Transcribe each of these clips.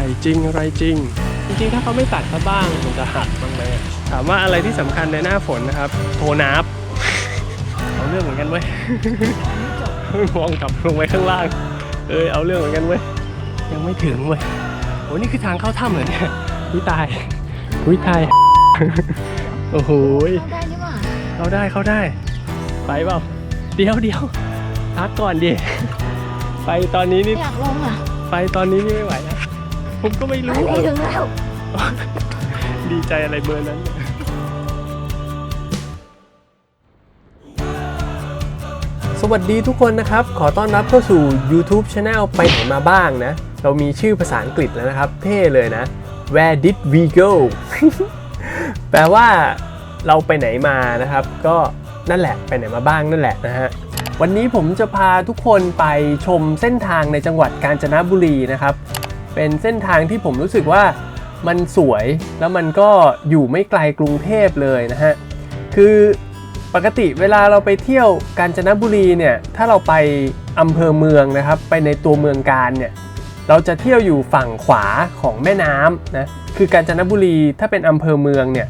ญ่จริงอะไรจริง จริงๆ ถ้าเขาไม่ตัดซะบ้างมันจะหักบ้างไหมอะถามว่าอะไรที่สำคัญในหน้าฝนนะครับ โทนับเอาเรื่องเหมือนกันเว้ยมองกลับลงไปข้างล่าง เอยเอาเรื่องเหมือนกันเว้ยยังไม่ถึงเว้ยโอ้นี่คือทางเข้าถ้ำเหรอเนี่ยวิตายวิตายโอ้โหยเข้าได้นี่หว่าเข้าได้เข้าได้ ไปเปล่าเดี๋ยวเดี๋ยวพักก่อนดิไปตอนนี้นี่อยากลงอะไปตอนนี้นี่ไม่ไหวแล้ว ผมก็ไม่ไปรู้ ไปถึงแล้วดีใจอะไรเบอร์นั้นเนี่ยสวัสดีทุกคนนะครับ ขอต้อนรับเข้าสู่ YouTube Channel ไปไหนมาบ้างนะ เรามีชื่อภาษาอังกฤษแล้วนะครับ เท่เลยนะ Where did we go แปลว่าเราไปไหนมานะครับ ก็นั่นแหละไปไหนมาบ้างนั่นแหละนะฮะวันนี้ผมจะพาทุกคนไปชมเส้นทางในจังหวัดกาญจนบุรีนะครับ เป็นเส้นทางที่ผมรู้สึกว่ามันสวยแล้วมันก็อยู่ไม่ไกลกรุงเทพเลยนะฮะ คือปกติเวลาเราไปเที่ยวกาญจนบุรีเนี่ย ถ้าเราไปอำเภอเมืองนะครับ ไปในตัวเมืองการเนี่ย เราจะเที่ยวอยู่ฝั่งขวาของแม่น้ำนะ คือกาญจนบุรีถ้าเป็นอำเภอเมืองเนี่ย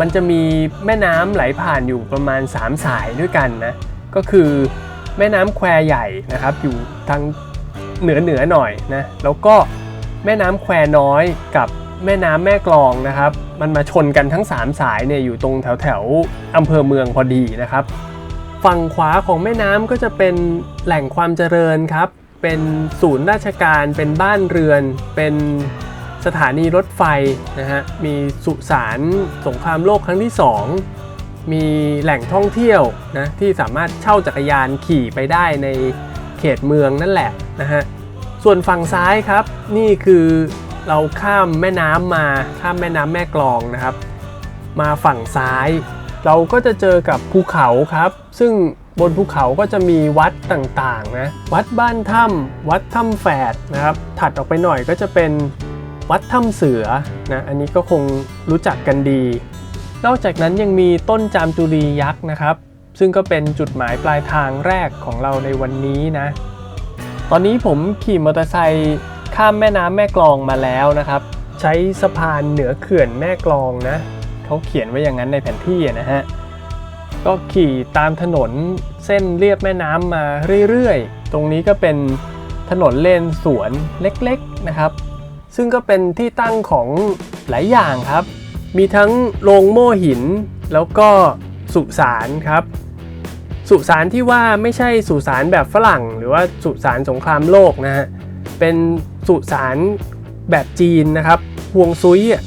มันจะมีแม่น้ำไหลผ่านอยู่ประมาณ 3 สายด้วยกันนะ ก็คือแม่น้ำแควใหญ่นะครับ อยู่ทางเหนือเหนือหน่อยนะ แล้วก็ แม่น้ำแควน้อยกับแม่น้ำแม่กลองนะครับ มันมาชนกันทั้ง 3 สายเนี่ยอยู่ตรงแถวแถวอำเภอเมืองพอดีนะครับ ฝั่งขวาของแม่น้ำก็จะเป็นแหล่งความเจริญครับ เป็นศูนย์ราชการ เป็นบ้านเรือน เป็นสถานีรถไฟนะฮะ มีสุสานสงครามโลกครั้งที่ 2 มีแหล่งท่องเที่ยวนะที่สามารถเช่าจักรยานขี่ไปได้ในเขตเมืองนั่นแหละนะฮะ ส่วนฝั่งซ้ายครับ นี่คือเราข้ามแม่น้ำมาข้ามแม่น้ำแม่กลองนะครับ มาฝั่งซ้าย เราก็จะเจอกับภูเขาครับ ซึ่งบนภูเขาก็จะมีวัดต่างๆนะวัดบ้านถ้ำวัดถ้ำแฝดนะครับ ถัดออกไปหน่อยก็จะเป็นวัดถ้ำเสือนะอันนี้ก็คงรู้จักกันดี นอกจากนั้นยังมีต้นจามจุรียักษ์นะครับ ซึ่งก็เป็นจุดหมายปลายทางแรกของเราในวันนี้นะ ตอนนี้ผมขี่มอเตอร์ไซค์ข้ามแม่น้ำแม่กลองมาแล้วนะครับ ใช้สะพานเหนือเขื่อนแม่กลองนะเขาเขียนไว้อย่างนั้นในแผนที่นะฮะก็ขี่ตามถนนเส้นเรียบแม่น้ำมาเรื่อยๆ ตรงนี้ก็เป็นถนนเลนสวนเล็กๆนะครับ ซึ่งก็เป็นที่ตั้งของหลายอย่างครับ มีทั้งโรงโม่หิน แล้วก็สุสานครับ สุสานที่ว่าไม่ใช่สุสานแบบฝรั่ง หรือว่าสุสานสงครามโลกนะฮะ เป็นสุสานแบบจีนนะครับฮวงซุยอะ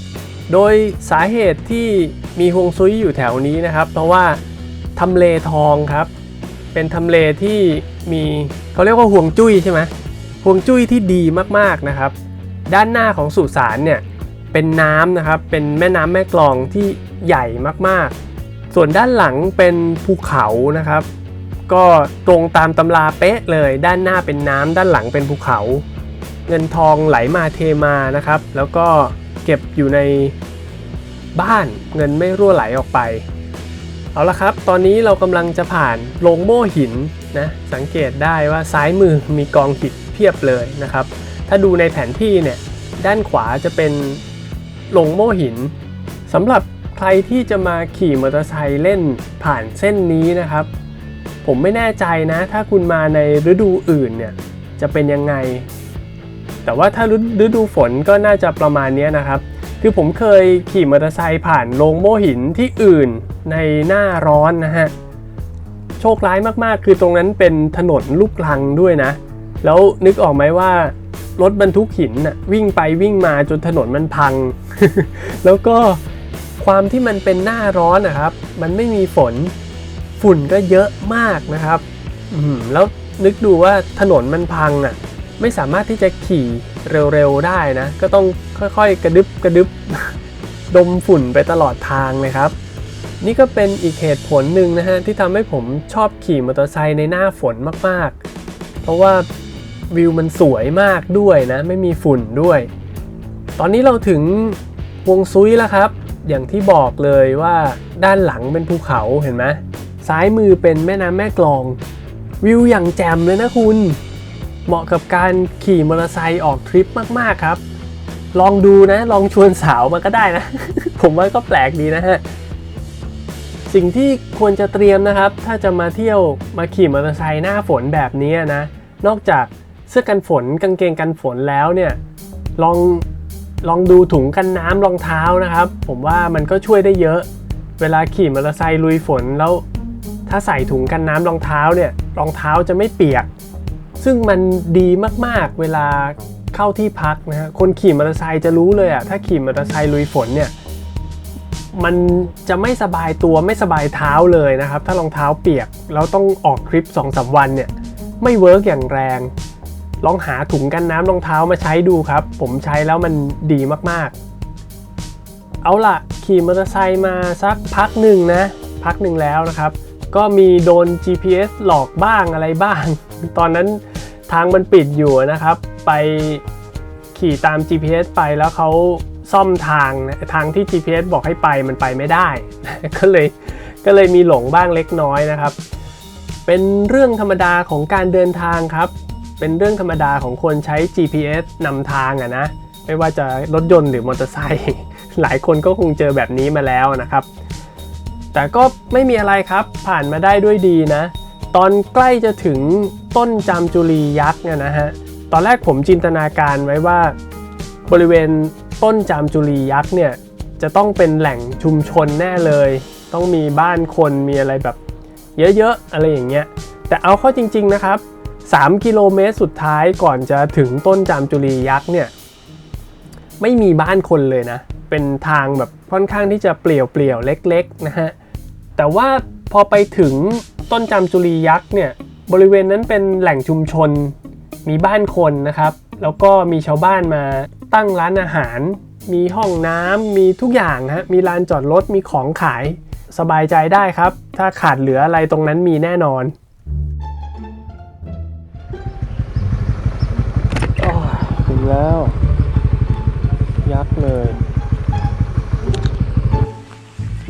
โดยสาเหตุที่มีฮวงซุยอยู่แถวนี้นะครับ เพราะว่าทำเลทองครับ เป็นทำเลที่มีเขาเรียกว่าห่วงจุ้ยใช่ไหมห่วงจุ้ยที่ดีมากๆนะครับ ด้านหน้าของสุสานเนี่ยเป็นน้ำนะครับ เป็นแม่น้ำแม่กลองที่ใหญ่มากๆ ส่วนด้านหลังเป็นภูเขานะครับ ก็ตรงตามตำราเป๊ะเลย ด้านหน้าเป็นน้ำด้านหลังเป็นภูเขา เงินทองไหลมาเทมานะครับ แล้วก็เก็บอยู่ในบ้านเงินไม่รั่วไหลออกไป เอาละครับ ตอนนี้เรากำลังจะผ่านโรงโม่หินนะสังเกตได้ว่าซ้ายมือมีกองหินเพียบเลยนะครับ ถ้าดูในแผนที่เนี่ยด้านขวาจะเป็นโรงโม่หินสำหรับ ใครที่จะมาขี่มอเตอร์ไซค์เล่นผ่านเส้นนี้นะครับ ผมไม่แน่ใจนะ ถ้าคุณมาในฤดูอื่นเนี่ยจะเป็นยังไง แต่ว่าถ้าฤดูฝนก็น่าจะประมาณนี้นะครับ คือผมเคยขี่มอเตอร์ไซค์ผ่านโรงโม่หินที่อื่นในหน้าร้อนนะฮะโชคร้ายมากๆ คือตรงนั้นเป็นถนนลูกลังด้วยนะ แล้วนึกออกไหมว่ารถบรรทุกหินน่ะวิ่งไปวิ่งมาจนถนนมันพัง แล้วก็ ความที่มันเป็นหน้าร้อนนะครับ มันไม่มีฝนฝุ่นก็เยอะมากนะครับแล้วนึกดูว่าถนนมันพังอะ ไม่สามารถที่จะขี่เร็วๆได้นะ ก็ต้องค่อยๆ กระดึบกระดึบดมฝุ่นไปตลอดทางเลยครับ นี่ก็เป็นอีกเหตุผลหนึ่งนะฮะที่ทำให้ผมชอบขี่มอเตอร์ไซค์ในหน้าฝนมากๆ เพราะว่าวิวมันสวยมากด้วยนะ ไม่มีฝุ่นด้วย ตอนนี้เราถึงวงซุยแล้วครับ อย่างที่บอกเลยว่าด้านหลังเป็นภูเขาเห็นไหมซ้ายมือเป็นแม่น้ำแม่กลอง วิวอย่างแจ่มเลยนะคุณ เหมาะกับการขี่มอเตอร์ไซค์ออกทริปมากๆครับ ลองดูนะ ลองชวนสาวมาก็ได้นะ ผมว่าก็แปลกดีนะฮะ สิ่งที่ควรจะเตรียมนะครับ ถ้าจะมาเที่ยวมาขี่มอเตอร์ไซค์หน้าฝนแบบนี้นะ นอกจากเสื้อกันฝนกางเกงกันฝนแล้วเนี่ย ลอง ลองดูถุงกันน้ำรองเท้านะครับ ผมว่ามันก็ช่วยได้เยอะ เวลาขี่มอเตอร์ไซค์ลุยฝนแล้ว ถ้าใส่ถุงกันน้ำรองเท้าเนี่ยรองเท้าจะไม่เปียก ซึ่งมันดีมากๆเวลาเข้าที่พักนะฮะคนขี่มอเตอร์ไซค์จะรู้เลยอะถ้าขี่มอเตอร์ไซค์ลุยฝนเนี่ยมันจะไม่สบายตัวไม่สบายเท้าเลยนะครับ ถ้ารองเท้าเปียกแล้วต้องออกทริป2อสวันเนี่ยไม่เวิร์กอย่างแรง ลองหาถุงกันน้ำรองเท้ามาใช้ดูครับ ผมใช้แล้วมันดีมากๆ เอาล่ะ ขี่มอเตอร์ไซค์มาสักพักหนึ่งนะ พักหนึ่งแล้วนะครับ ก็มีโดน GPS หลอกบ้างอะไรบ้าง ตอนนั้นทางมันปิดอยู่นะครับ ไปขี่ตาม GPS ไปแล้วเขาซ่อมทางนะทางที่ GPS บอกให้ไปมันไปไม่ได้ ก็เลยก็เลยมีหลงบ้างเล็กน้อยนะครับ เป็นเรื่องธรรมดาของการเดินทางครับ เป็นเรื่องธรรมดาของคนใช้ GPS นำทางอะนะ ไม่ว่าจะรถยนต์หรือมอเตอร์ไซค์หลายคนก็คงเจอแบบนี้มาแล้วนะครับ แต่ก็ไม่มีอะไรครับผ่านมาได้ด้วยดีนะ ตอนใกล้จะถึงต้นจามจุลียักษ์เนี่ยนะฮะตอนแรกผมจินตนาการไว้ว่า บริเวณต้นจามจุลียักษ์เนี่ยจะต้องเป็นแหล่งชุมชนแน่เลย ต้องมีบ้านคนมีอะไรแบบ เยอะๆอะไรอย่างเงี้ยแต่เอาเข้าจริง ๆนะครับ 3 กิโลเมตรสุดท้ายก่อนจะถึงต้นจามจุลียักษ์เนี่ยไม่มีบ้านคนเลยนะ เป็นทางแบบค่อนข้างที่จะเปลี่ยวเปลี่ยวๆเล็กๆนะฮะ แต่ว่าพอไปถึงต้นจามจุลียักษ์เนี่ยบริเวณนั้นเป็นแหล่งชุมชน มีบ้านคนนะครับ แล้วก็มีชาวบ้านมาตั้งร้านอาหาร มีห้องน้ำมีทุกอย่างฮะ มีลานจอดรถ มีของขาย สบายใจได้ครับ ถ้าขาดเหลืออะไรตรงนั้นมีแน่นอน แล้ว ยักษ์เลย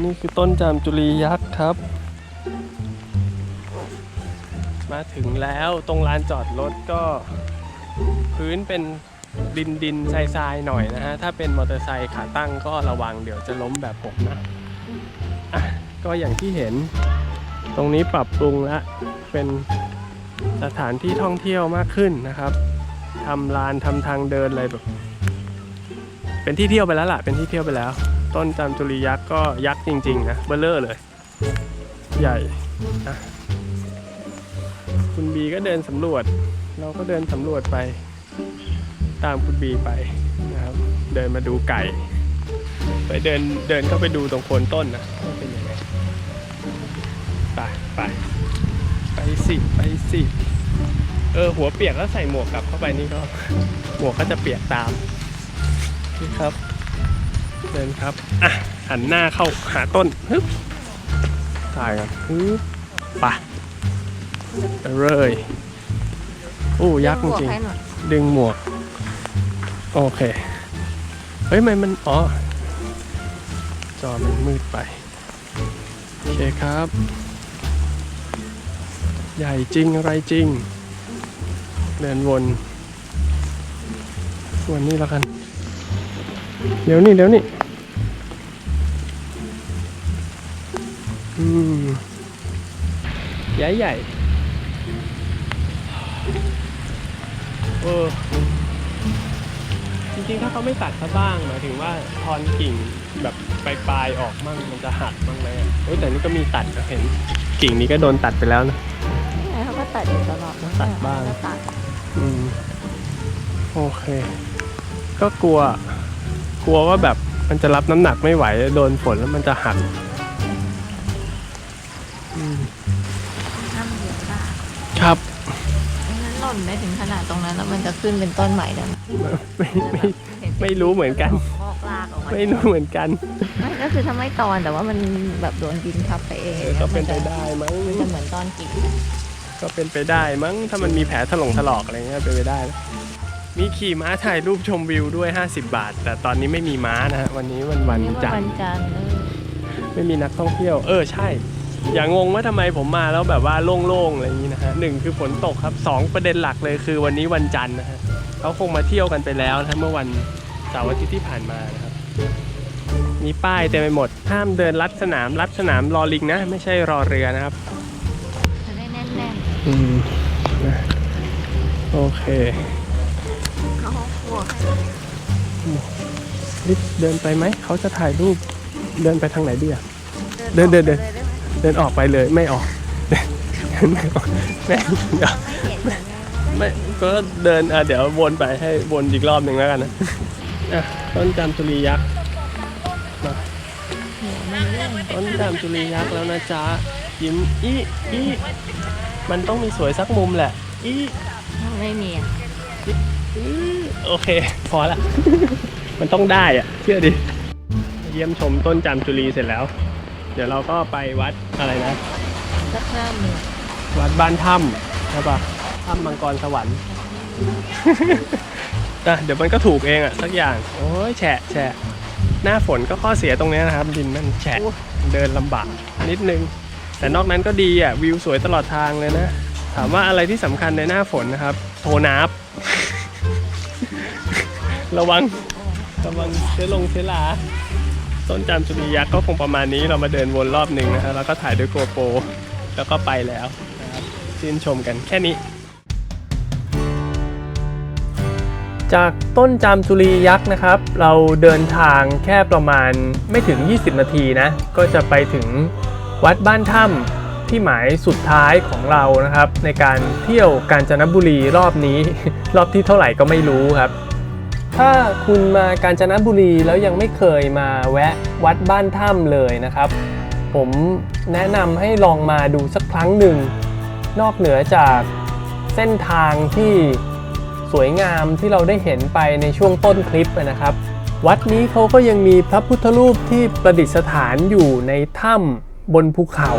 นี่คือต้นจามจุลียักษ์ครับ มาถึงแล้วตรงลานจอดรถก็ พื้นเป็นดินดินทรายทรายๆหน่อยนะฮะ ถ้าเป็นมอเตอร์ไซค์ขาตั้งก็ระวังเดี๋ยวจะล้มแบบผมนะะก็อย่างที่เห็นตรงนี้ปรับปรุงแล้วเป็นสถานที่ท่องเที่ยวมากขึ้นนะครับ ทำลานทำทางเดินอะไรแบบ เป็นที่เที่ยวไปแล้วล่ะ เป็นที่เที่ยวไปแล้ว ต้นจามจุลียักษ์ก็ยักษ์จริง ๆ นะเบลเลอร์เลย ใหญ่อะคุณบีก็เดินสำรวจ เราก็เดินสำรวจไป ตามคุณบีไปนะครับ เดินมาดูไก่ ไปเดินเดินเข้าไปดูตรงโคนต้นนะเป็นยังไงไปไปไปสิ ไปสิ เออหัวเปียกแล้วใส่หมวกกลับเข้าไปนี่ก็หมวกก็จะเปียกตามนี่ครับเดินครับอะหันหน้าเข้าหาต้นฮึบถ่ายกันฮึบไปไปเลยโอ้ยักษ์จริงๆดึงหมวก โอเค เฮ้ยมันมัน อ๋อ จอมันมืดไป โอเคครับ ใหญ่จริงอะไรจริง เดินวนวนนี่แล้วกัน เดี๋ยวนี่เดี๋ยวนี่อืมใหญ่ใหญ่เออจริงๆ ถ้าเขาไม่ตัดซะบ้างหมายถึงว่าทอนกิ่งแบบปลายๆออกมั่งมันจะหักบ้างไหมอะเฮ้ยแต่นี่ก็มีตัดนะเห็นกิ่งนี้ก็โดนตัดไปแล้วนะใช่เขาก็ตัดอยู่ตลอดตัดบ้างก็ตัด อืมโอเค ก็กลัว กลัวว่าแบบมันจะรับน้ำหนักไม่ไหว โดนฝนแล้วมันจะหักอืมห้ามเยอะได้ครับ ไม่งั้นหล่นไม่ถึงขนาดตรงนั้นแล้วมันจะขึ้นเป็นต้นใหม่ได้ไหมไม่ไม่ไม่รู้เหมือนกัน พอกลากออกมาไม่รู้เหมือนกันไม่ก็คือถ้าไม่ตอนแต่ว่ามันแบบโดนดินทับไปเองเออก็เป็นไปได้มั้ง มันจะเหมือนตอนกิ่ง ก็เป็นไปได้มั้งถ้ามันมีแผลถลงถลอกอะไรเงี้ยเป็นไปได้นะมีขี่ม้าถ่ายรูปชมวิวด้วย 50 บาท แต่ตอนนี้ไม่มีม้านะฮะวันนี้วันวันนี่ว่าจันทวันร์จันทร์เออไม่มีนักท่องเที่ยว เออใช่ อย่างงว่าทำไมผมมาแล้วแบบว่าโล่งๆอะไรอย่างนี้นะฮะหนึ่งคือฝนตกครับสองประเด็นหลักเลยคือวันนี้วันจันทร์นะฮะเขาคงมาเที่ยวกันไปแล้วนะเมื่อวันเสาร์อาทิตย์ที่ผ่านมานะครับ มีป้ายเต็มไปหมดห้ามเดินลัดสนามลัดสนามรอลิงนะ ไม่ใช่รอเรือนะครับจะได้แน่น อืมนะโอเคๆเขากลัวให้รีบเดินไปไหม เขาจะถ่ายรูป เดินไปทางไหนดีอะเดินเดินเดินออกไปลยได้ไหมเดินออกไปเลยไม่ออกเดินไม่ออกแม่งเดี๋ยวไม่เห็นเหมือนกันไม่ก็เดินอะเดี๋ยววนไปให้วนอีกรอบหนึ่งแล้วกันนะอะต้นจามจุลียักษ์ ต้นจามจุลียักษ์แล้วนะจ๊ะยิ้มอีอีมันต้องมีสวยสักมุมแหละอีไม่มีอะอื้อโอเค พอละ มันต้องได้อะเชื่อดิ เยี่ยมชมต้นจามจุลีเสร็จแล้ว เดี๋ยวเราก็ไปวัดอะไรนะ สักห้าหมื่นวัดบ้านถ้ำใช่ปะถ้ำมังกรสวรรค์อะเดี๋ยวมันก็ถูกเองอะสักอย่าง โอ้ยแฉะแฉะ หน้าฝนก็ข้อเสียตรงเนี้ยนะครับ ดินมันแฉะเดินลำบากนิดนึง แต่นอกนั้นก็ดีอะวิวสวยตลอดทางเลยนะ ถามว่าอะไรที่สำคัญในหน้าฝนนะครับ โทนับระวังระวังเชื้อลงเชื้อราต้นจามจุลียักษ์ก็คงประมาณนี้เรามาเดินวนรอบหนึ่งนะฮะแล้วก็ถ่ายด้วยโกโปรแล้วก็ไปแล้วนะครับชื่นชมกันแค่นี้ จากต้นจามจุลียักษ์นะครับ เราเดินทางแค่ประมาณไม่ถึง 20 นาทีนะ ก็จะไปถึงวัดบ้านถ้ำที่หมายสุดท้ายของเรานะครับ ในการเที่ยวกาญจนบุรีรอบนี้ รอบที่เท่าไหร่ก็ไม่รู้ครับ ถ้าคุณมากาญจนบุรีแล้วยังไม่เคยมาแวะวัดบ้านถ้ำเลยนะครับ ผมแนะนำให้ลองมาดูสักครั้งหนึ่ง นอกเหนือจากเส้นทางที่ สวยงามที่เราได้เห็นไปในช่วงต้นคลิปนะครับ วัดนี้เขาก็ยังมีพระพุทธรูปที่ประดิษฐานอยู่ในถ้ำบนภูเขา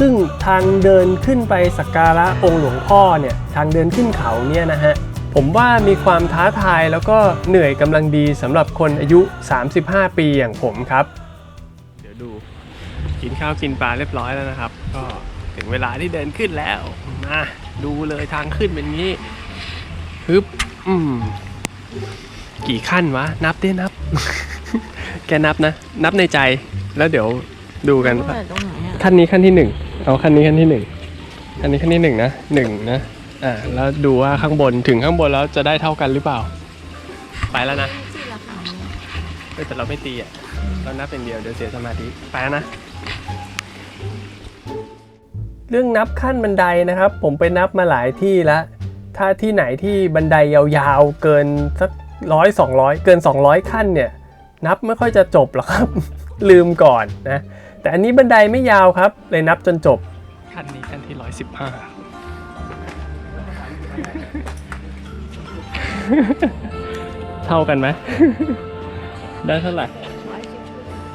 ซึ่งทางเดินขึ้นไปสักการะองค์หลวงพ่อเนี่ยทางเดินขึ้นเขาเนี่ยนะฮะผมว่ามีความท้าทายแล้วก็เหนื่อยกำลังดีสำหรับคนอายุ 35 ปีอย่างผมครับ เดี๋ยวดูกินข้าวกินปลาเรียบร้อยแล้วนะครับ ก็ถึงเวลาที่เดินขึ้นแล้วมาดูเลยทางขึ้นเป็นงี้ ฮึบอืมกี่ขั้นวะ นับดินับ แกนับนะ นับในใจ แล้วเดี๋ยวดูกันตรงว่าไหนตรงไหนอะขั้นนี้ขั้นที่หนึ่งเอาขั้นนี้ขั้นที่หนึ่งขั้นนี้ขั้นที่หนึ่งนะหนึ่งนะ อ่า แล้วดูว่าข้างบนถึงข้างบนแล้วจะได้เท่ากันหรือเปล่า ไปแล้วนะที่ราคาเนี่ยเอ้ยแต่เราไม่ตีอะ เรานับเป็นเดียวเดี๋ยวเสียสมาธิ ไปแล้วนะ เรื่องนับขั้นบันไดนะครับ ผมไปนับมาหลายที่แล้ว ถ้าที่ไหนที่บันไดยาวๆ เกินสักร้อยสองร้อยเกิน 200 ขั้นเนี่ย นับไม่ค่อยจะจบหรอกครับ ลืมก่อนนะ แต่อันนี้บันไดไม่ยาวครับ เลยนับจนจบ ขั้นนี้ขั้นที่ 115 เท่ากันไหม ได้เท่าไหร่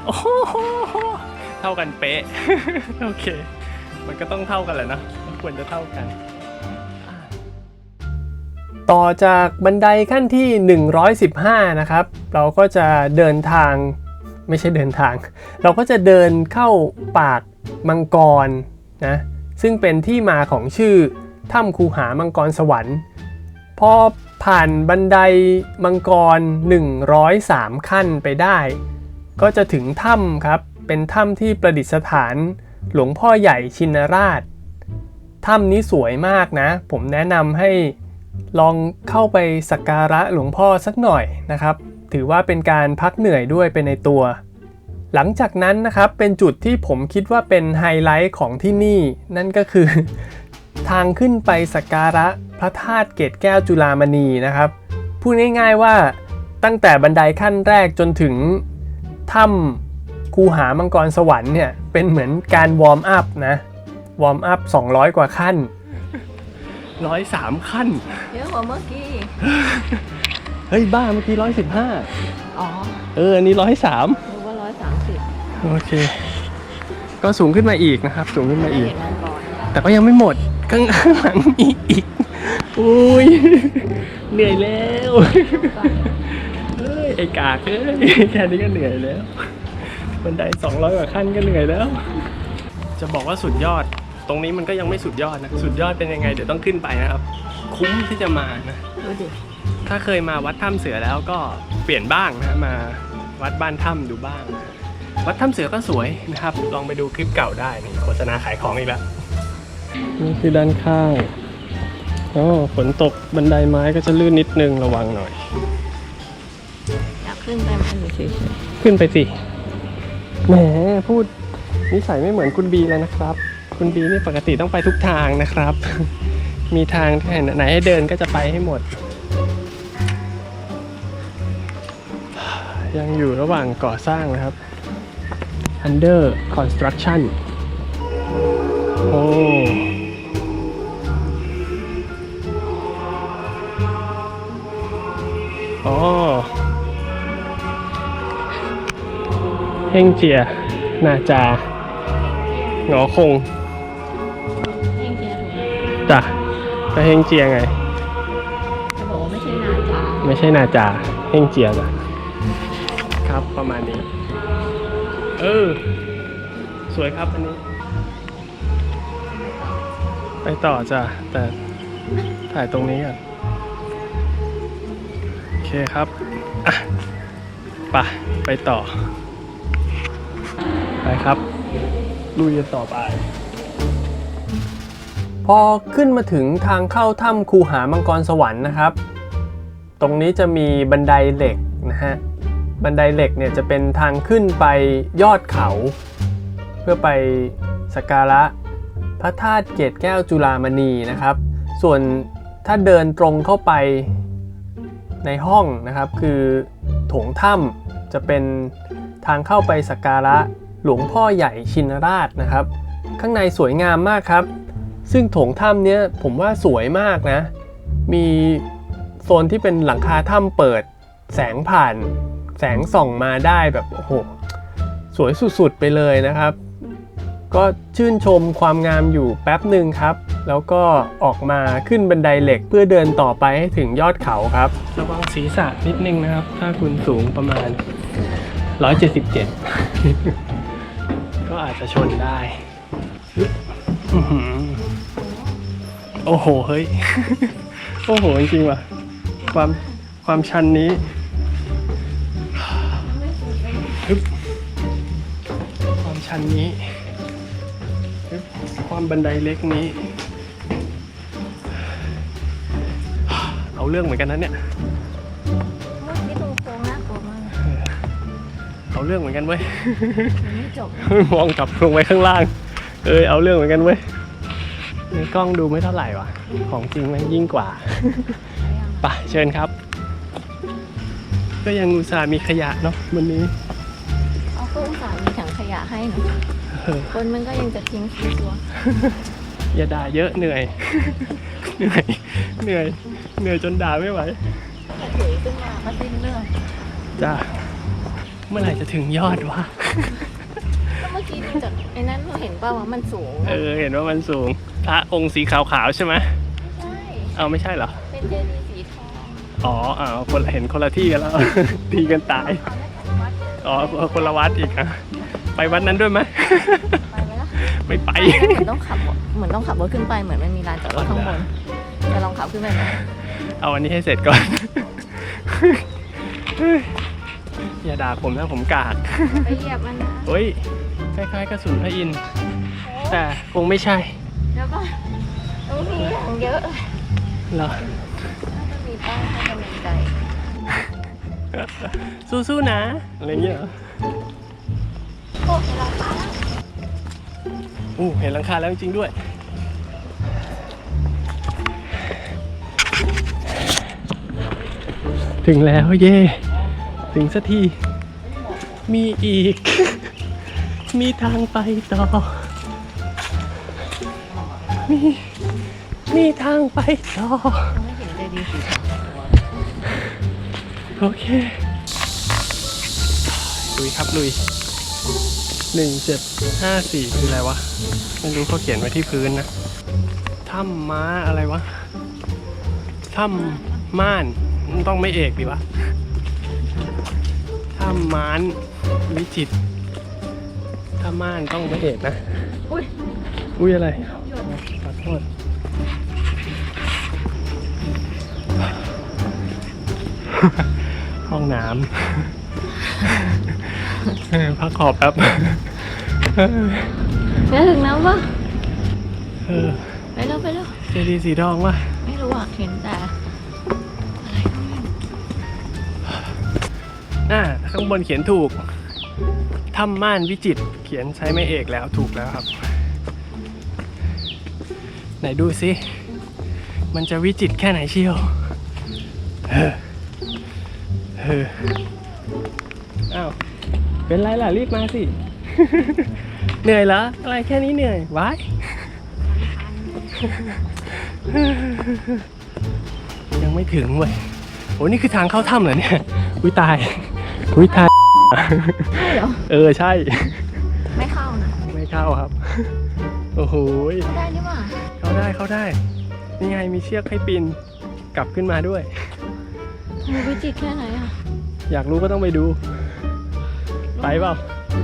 โอ้โหเท่ากันเป๊ะ โอเค มันก็ต้องเท่ากันแหละนะ ควรจะเท่ากัน ต่อจากบันไดขั้นที่ 115 นะครับ เราก็จะเดินทางไม่ใช่เดินทาง เราก็จะเดินเข้าปากมังกรนะซึ่งเป็นที่มาของชื่อถ้ำคูหามังกรสวรรค์พอผ่านบันไดมังกร 103 ขั้นไปได้ ก็จะถึงถ้ำครับ เป็นถ้ำที่ประดิษฐานหลวงพ่อใหญ่ชินราช ถ้ำนี้สวยมากนะ ผมแนะนำให้ ลองเข้าไปสักการะหลวงพ่อสักหน่อยนะครับ ถือว่าเป็นการพักเหนื่อยด้วยเป็นในตัว หลังจากนั้นนะครับเป็นจุดที่ผมคิดว่าเป็นไฮไลท์ของที่นี่ นั่นก็คือ ทางขึ้นไปสักการะพระธาตุเกตแก้วจุฬามณีนะครับพูดง่ายๆว่าตั้งแต่บันไดขั้นแรกจนถึงถ้ำคูหามังกรสวรรค์เนี่ยเป็นเหมือนการวอร์มอัพนะวอร์มอัพ 200 กว่าขั้น 103ขั้น เยอะกว่าเมื่อกี้ เฮ้ยบ้าเมื่อกี้115อ๋อเอออันนี้103หรือว่าร้อยสามสิบโอเค ก็สูงขึ้นมาอีกนะครับ สูงขึ้นมาอีก เห็นมันก่อนแต่ก็ยังไม่หมดข้างหลังมีอีกอุ้ยเหนื่อยแล้วเฮ้ยไอ้กากเอ้ยแค่นี้ก็เหนื่อยแล้วบันได200กว่าขั้นก็เหนื่อยแล้ว จะบอกว่าสุดยอดต รงนี้มันก็ยังไม่สุดยอดนะ สุดยอดเป็นยังไง เดี๋ยวต้องขึ้นไปนะครับ คุ้มที่จะมานะ ดูดิถ้าเคยมาวัดถ้ำเสือแล้วก็เปลี่ยนบ้างนะมาวัดบ้านถ้ำดูบ้าง วัดถ้ำเสือก็สวยนะครับ ลองไปดูคลิปเก่าได้นี่โฆษณาขายของอีกแล้วนี่คือด้านข้างอ๋อฝนตกบันไดไม้ก็จะลื่นนิดนึงระวังหน่อย อยากขึ้นไปมันอยู่เฉยขึ้นไปสิแหมพูดนิสัยไม่เหมือนคุณบีเลยนะครับ คุณบีนี่ปกติต้องไปทุกทางนะครับ มีทางที่ไหนให้เดินก็จะไปให้หมด ยังอยู่ระหว่างก่อสร้างนะครับ under construction โอ้อ๋อเฮงเจีย นาจาหงอคง จ้ะก็เฮงเจียไงจะบอกว่าไม่ใช่นาจาไม่ใช่นาจาเฮงเจียจ้ะครับประมาณนี้ เออ สวยครับอันนี้ ไปต่อจ้ะ แต่ถ่ายตรงนี้ก่อนโอเคครับอะไปไปต่อ ไปครับลุยกันต่อไปพ อขึ้นมาถึงทางเข้าถ้ำคูหามังกรสวรรค์นะครับ ตรงนี้จะมีบันไดเหล็กนะฮะ บันไดเหล็กเนี่ยจะเป็นทางขึ้นไปยอดเขา เพื่อไปสักการะพระธาตุเกตแก้วจุฬามณีนะครับ ส่วนถ้าเดินตรงเข้าไปในห้องนะครับ คือถงถ้ำจะเป็นทางเข้าไปสักการะหลวงพ่อใหญ่ชินราชนะครับ ข้างในสวยงามมากครับ ซึ่งโถงถ้ำเนี้ยผมว่าสวยมากนะ มีโซนที่เป็นหลังคาถ้ำเปิด แสงผ่านแสงส่องมาได้แบบโอ้โหสวยสุดๆไปเลยนะครับ ก็ชื่นชมความงามอยู่แป๊บหนึ่งครับ แล้วก็ออกมาขึ้นบันไดเหล็กเพื่อเดินต่อไปให้ถึงยอดเขาครับ ระวังศีรษะนิดนึงนะครับ ถ้าคุณสูงประมาณ 177 ก็อาจจะชนได้อื้อหือ โอ้โห เฮ้ย โอ้โห จริงๆว่ะ ความ ความชันนี้ฮึบความชันนี้ฮึบความบันไดเล็กนี้ เอาเรื่องเหมือนกันนะเนี่ย เมื่อกี้ตรงโค้งน่ากลัวมากเอาเรื่องเหมือนกันเว้ยมันไม่จบ มองกลับลงไปข้างล่าง เอยเอาเรื่องเหมือนกันเว้ยในกล้องดูไม่เท่าไหร่ว่ะของจริงมันยิ่งกว่าไปะเชิญครับ ก็ยังอุตส่าห์มีขยะเนาะวันนี้เอาก็อุตส่าห์มีถังขยะให้หนูเออคนมันก็ยังจะทิ้งทิ้งตัวอย่าด่าเยอะเหนื่อย เหนื่อย เหนื่อย เหนื่อยจนด่าไม่ไหวแต่ถือขึ้นมาก็สิ้นเรื่องจ้าเมื่อไหร่จะถึงยอดวะก็เมื่อกี้ดูจากไอ้นั้นเราเห็นป่าวว่ามันสูง เออ เห็นว่ามันสูง พระองค์สีขาวๆใช่ไหมใช่เอาไม่ใช่เหรอ เป็นเจดีย์สีทองอ๋ออ่าคนละเห็นคนละที่กันแล้ว ตีกันตายเอาไม่ถึงวัดอ๋อคนละวัดอีกอะไปวัดนั้นด้วยไหม ไปไหมล่ะไม่ไป เหมือนต้องขับเหมือนต้องขับรถขึ้นไปเหมือนมันมีลานจอดรถข้างบนจะลองขับขึ้นไปไหมเอาอันนี้ให้เสร็จก่อน อย่าด่าผมนะผมกากไปเหยียบมันนะเฮ้ยคล้ายๆกระสุนพระอินทร์แต่คงไม่ใช่ แล้วก็ต้องมีของเยอะเหรอต้องมีป้ายให้กำลังใจสู้ๆนะ อะไรเงี้ยเหรอโอ้เราไปแล้วอู้เห็นหลังคาแล้วจริงๆด้วย ถึงแล้วเย่ถึงสักที มีอีก มีทางไปต่อ มีมีทางไปต่อยังไม่เห็นเจดีย์สีทองโอเค ลุยครับลุยหนึ่งเจ็ดห้าสี่คืออะไรวะ ไม่รู้เขาเขียนไว้ที่พื้นนะถ้ำม้าอะไรวะถ้ำม่านมันต้องไม่เอกดีวะถ้ำม้านวิจิตรถ้าม่านต้องไม่เอกนะ อุ้ยอุ้ยอะไร ห้องน้ำเออพักขอบแป๊บจะถึงแล้วปะเออไปเร็วไปเร็วเจดีย์สีทองวะไม่รู้อะเห็นแต่อ่าข้างบนเขียนถูกถ้ำม่านวิจิตรเขียนใช้ไม่เอกแล้วถูกแล้วครับ ไหนดูสิ มันจะวิจิตรแค่ไหนเชียว เออเอออ้าวเป็นไรล่ะ รีบมาสิ เหนื่อยเหรอ อะไรแค่นี้เหนื่อยว้ายยังไม่ถึงเว้ยโอ้นี่คือทางเข้าถ้ำเหรอเนี่ยอุ้ยตายอุ้ยตายใช่เหรอ เออใช่ ไม่เข้านะไม่เข้าครับ โอ้โหยเข้าได้นี่หว่าเข้าได้เข้าได้ นี่ไงมีเชือกให้ปีนกลับขึ้นมาด้วย มันวิจิตรแค่ไหนอะ อยากรู้ก็ต้องไปดู ไปเปล่า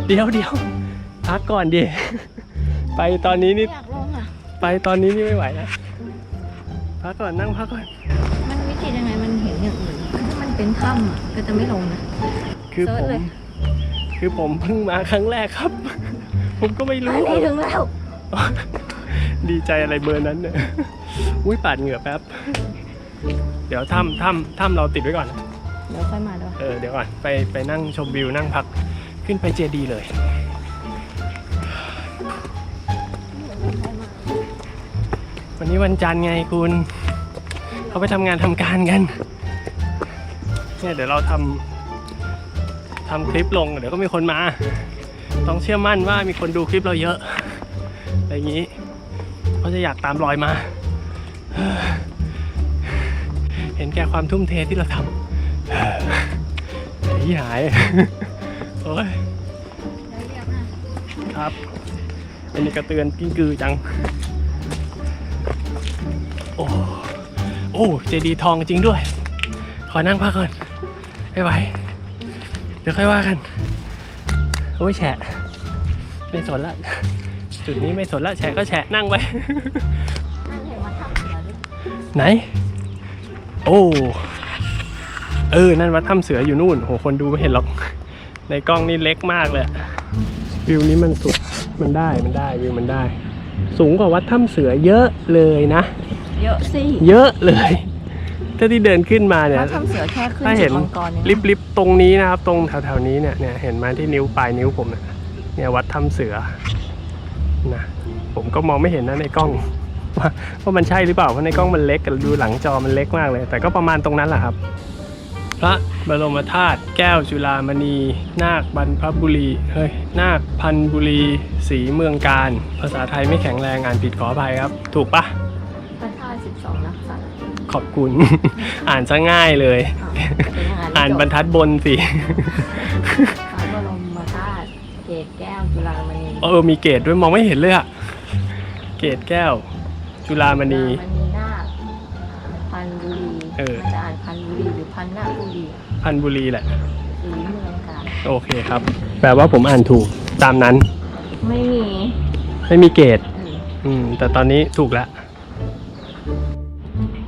เดี๋ยวเดี๋ยวพักก่อนดิ ไปตอนนี้นี่ อยากลงอะ ไปตอนนี้นี่ไม่ไหวนะพักก่อนนั่งพักก่อน มันวิจิตรยังไง มันเห็นอย่างอื่นถ้ามันเป็นถ้ำอะก็จะไม่ลงนะคือเซิผร์ชม เลยคือผมเพิ่งมาครั้งแรกครับ ผมก็ไม่รู้ ไปถึงแล้ว ดีใจอะไรเบอร์นั้นเนี่ย อุ้ยปาดเหงื่อแป๊บ เดี๋ยวถ้ำถ้ำถ้ำเราติดไว้ก่อน เดี๋ยวค่อยมาด้วยเออเดี๋ยวก่อนไปไปนั่งชมวิวนั่งพักขึ้นไปเจดีย์เลยวันนี้วันจันทร์ไงคุณ เขาไปทำงานทำการกัน เนี่ยเดี๋ยวเราทำทำคลิปลง เดี๋ยวก็มีคนมา ต้องเชื่อมั่นว่ามีคนดูคลิปเราเยอะ อะไรอย่างนี้เขาจะอยากตามรอยมา เห็นแก่ความทุ่มเทที่เราทำหายหายโอ้ยเดี๋ยวเรียกนะครับอันนี้กระเตือนกิ้งกือจัง โอ้โอ้เจดีย์ทองจริงด้วย ขอนั่งพักก่อนไม่ไหวเดี๋ยวค่อยว่ากัน โอ้ยแฉะไม่สนละ จุดนี้ไม่สนละแฉะก็แฉะนั่งไว้นั่นเห็นว่าถ้ำเสือด้วยไหน โอ้เออ นั่นวัดถ้ำเสืออยู่นู่น โห คนดูไม่เห็นหรอก ในกล้องนี่เล็กมากเลยอะวิวนี้มันสุด มันได้ มันได้ วิวมันได้ สูงกว่าวัดถ้ำเสือเยอะเลยนะ เยอะสิ เยอะเลย ถ้าที่เดินขึ้นมาเนี่ยถ้าถ้ำเสือแค่ขึ้นถ้าจุเห็ดนมังกรเนี่ยลิฟต์ลิฟต์ตรงนี้นะครับ ตรงแถวๆนี้เนี่ย เนี่ย เห็นไหมาที่นิ้วปลายนิ้วผมเนี่ยเนี่ยวัดถ้ำเสือ นะ ผมก็มองไม่เห็นนะในกล้อง ว่าว่ามันใช่หรือเปล่า เพราะในกล้องมันเล็กดูหลังจอมันเล็กมากเลย แต่ก็ประมาณตรงนั้นแหละครับ พระบรมธาตุแก้วจุฬามณี นาคบรรพบุรี เฮ้ย นาคพันบุรีศรีเมืองการ ภาษาไทยไม่แข็งแรงอ่านผิดขออภัยครับ ถูกปะพระธาตุสิบสองนักสัตว์ขอบคุณ อ่านซะง่ายเลยอ้าวเป็นยังไงอ่านบรรทัดบนสิพระบรมธาตุเกศแก้วจุฬามณี เออ มีเกตด้วยมองไม่เห็นเลยอะเกตแก้ว จุฬามณีจุฬามณีนาคพันบุรีเออมันจะอ่านพันบุรีหรือพันนาคบุรีพันบุรีแหละศรีเมืองการโอเคครับ แปลว่าผมอ่านถูกตามนั้น ไม่มี ไม่มีเกตอืมอืม แต่ตอนนี้ถูกแล้ว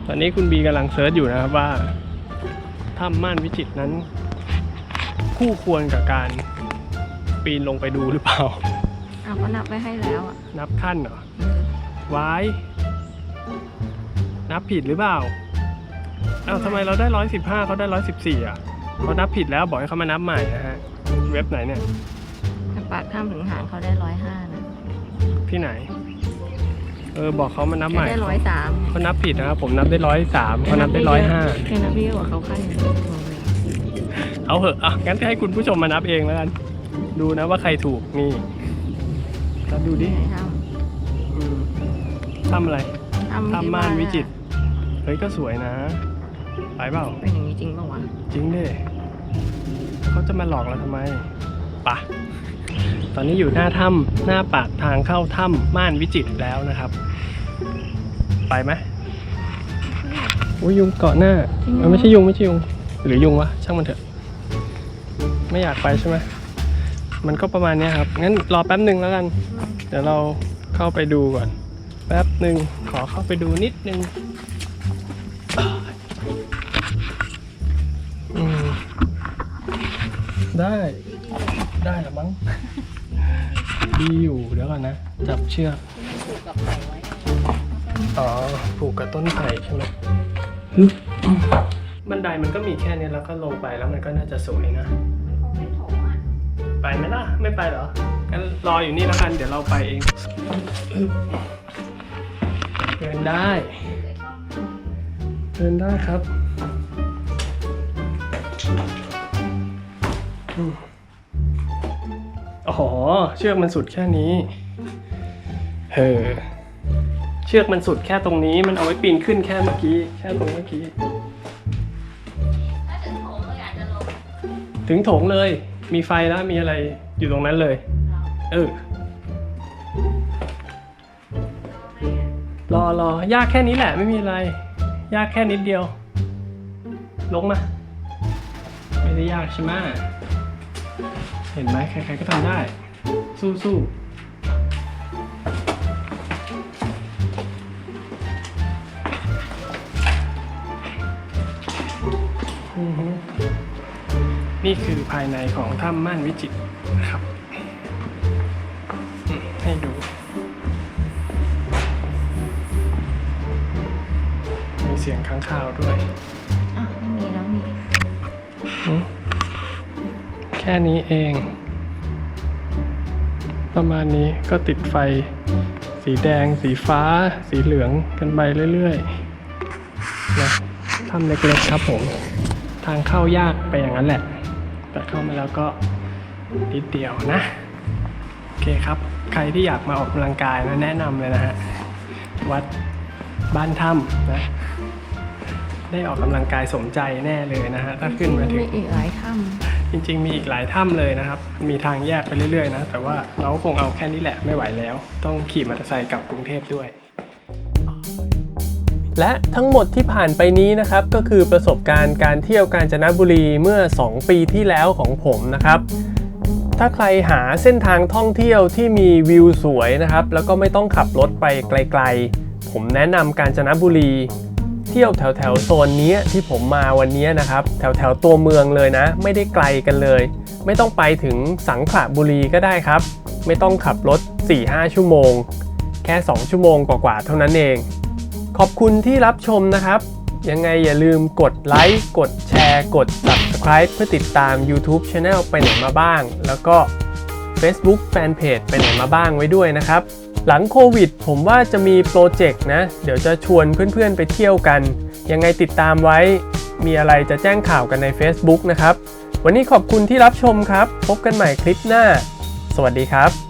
ตอนนี้คุณบีกำลังเซิร์ชอยู่นะครับว่าถ้ำม่านวิจิตรนั้น คู่ควรกับการปีนลงไปดูหรือเปล่าเอาเขานับไว้ให้แล้วอะ นับขั้นเหรอเออไว้ นับผิดหรือเปล่าอ้าวทำไมเราได้ร้อยสิบห้าเขาได้ร้อยสิบสี่อะเขานับผิดแล้วบอกให้เขามานับใหม่นะฮะ เว็บไหนเนี่ยแต่ปากข้ามถึงหางเขาได้ร้อยห้านะที่ไหน เออบอกเขามานับใหม่ได้ร้อยสามเขานับผิดนะครับผมนับได้ร้อยสามเขานับได้ร้อยห้าแค่นับพี่กว่าเขาขั้นหนึ่งงงเลยเอาเหอะอะงั้นก็ให้คุณผู้ชมมานับเองแล้วกัน ดูนะว่าใครถูกนี่นับดูดิไหนทอืมทำอะไรำทำทำม่านวิจิตรเฮ้ยก็สวยนะ ไปเปล่า เป็นอย่างนี้จริงป่าวะจริงดิเขาจะมาหลอกเราทำไมปะตอนนี้อยู่หน้าถ้ำหน้าปากทางเข้าถ้ำม่านวิจิตรแล้วนะครับ ไปไหมโอ้ยยุงเกาะหน้าเออไม่ใช่ยุงไม่ใช่ยุง หรือยุงวะช่างมันเถอะ ไม่อยากไปใช่ไหมมันก็ประมาณเนี้ยครับ งั้นรอแป๊บหนึ่งแล้วกัน เดี๋ยวเราเข้าไปดูก่อน แป๊บหนึ่งขอเข้าไปดูนิดนึง ได้ ได้ละมั้ง ดีอยู่ เดี๋ยวก่อนนะ จับเชือกผูกกับไผ่ไว้อ๋อ ผูกกับต้นไผ่ใช่ไหมฮึบันไดมันก็มีแค่นี้แล้วก็ลงไปแล้วมันก็น่าจะสวยนะ ไปไหมล่ะ ไม่ไปเหรอ งั้นรออยู่นี่แล้วกัน เดี๋ยวเราไปเองเดินได้ เดินได้ครับ อืมอ๋อ เชือกมันสุดแค่นี้เออเชือกมันสุดแค่ตรงนี้ มันเอาไว้ปีนขึ้นแค่เมื่อกี้ แค่ตรงเมื่อกี้ ถ้าถึงโถก็อยากจะลงถึงโถงเลย มีไฟแล้วมีอะไรอยู่ตรงนั้นเลย เออ รอรอยากแค่นี้แหละไม่มีอะไร ยากแค่นิดเดียว ลงมา ไม่ได้ยากใช่ไหมเห็นไหมใครๆก็ทำได้ สู้สู้อือฮึนี่คือภายในของถ้ำม่านวิจิตรนะครับอืมให้ดู มีเสียงค้างคาวด้วย อะไม่มีแล้วนี่ แค่นี้เอง ประมาณนี้ก็ติดไฟ สีแดง สีฟ้า สีเหลืองกันไปเรื่อยๆนะทำเล็กๆครับผม ทางเข้ายากไปอย่างนั้นแหละ แต่เข้ามาแล้วก็นิดเดียวนะ โอเคครับ ใครที่อยากมาออกกำลังกายนะแนะนำเลยนะฮะ วัดบ้านถ้ำนะได้ออกกำลังกายสมใจแน่เลยนะฮะ ถ้าขึ้นมาถึมีงอีกหลายถ้ำ จริง ๆ มีอีกหลายถ้ำเลยนะครับ มีทางแยกไปเรื่อยๆนะ แต่ว่าเราคงเอาแค่นี้แหละไม่ไหวแล้ว ต้องขี่มอเตอร์ไซค์กลับกรุงเทพด้วย และทั้งหมดที่ผ่านไปนี้นะครับ ก็คือประสบการณ์การเที่ยวกาญจนบุรีเมื่อ 2 ปีที่แล้วของผมนะครับ ถ้าใครหาเส้นทางท่องเที่ยวที่มีวิวสวยนะครับ แล้วก็ไม่ต้องขับรถไปไกล ๆ ผมแนะนำกาญจนบุรี เที่ยวแถวแถวๆโซนนี้ที่ผมมาวันนี้นะครับ แถวแถวๆตัวเมืองเลยนะ ไม่ได้ไกลกันเลย ไม่ต้องไปถึงสังขละบุรีก็ได้ครับ ไม่ต้องขับรถ 4-5 ชั่วโมง แค่ 2 ชั่วโมงกว่าๆเท่านั้นเอง ขอบคุณที่รับชมนะครับ ยังไงอย่าลืมกดไลค์กดแชร์ กด Subscribe เพื่อติดตาม YouTube Channel ไปไหนมาบ้าง แล้วก็ Facebook Fanpage ไปไหนมาบ้างไว้ด้วยนะครับ หลังโควิด ผมว่าจะมีโปรเจกต์นะ เดี๋ยวจะชวนเพื่อนๆไปเที่ยวกัน ยังไงติดตามไว้ มีอะไรจะแจ้งข่าวกันใน Facebook นะครับ วันนี้ขอบคุณที่รับชมครับ พบกันใหม่คลิปหน้า สวัสดีครับ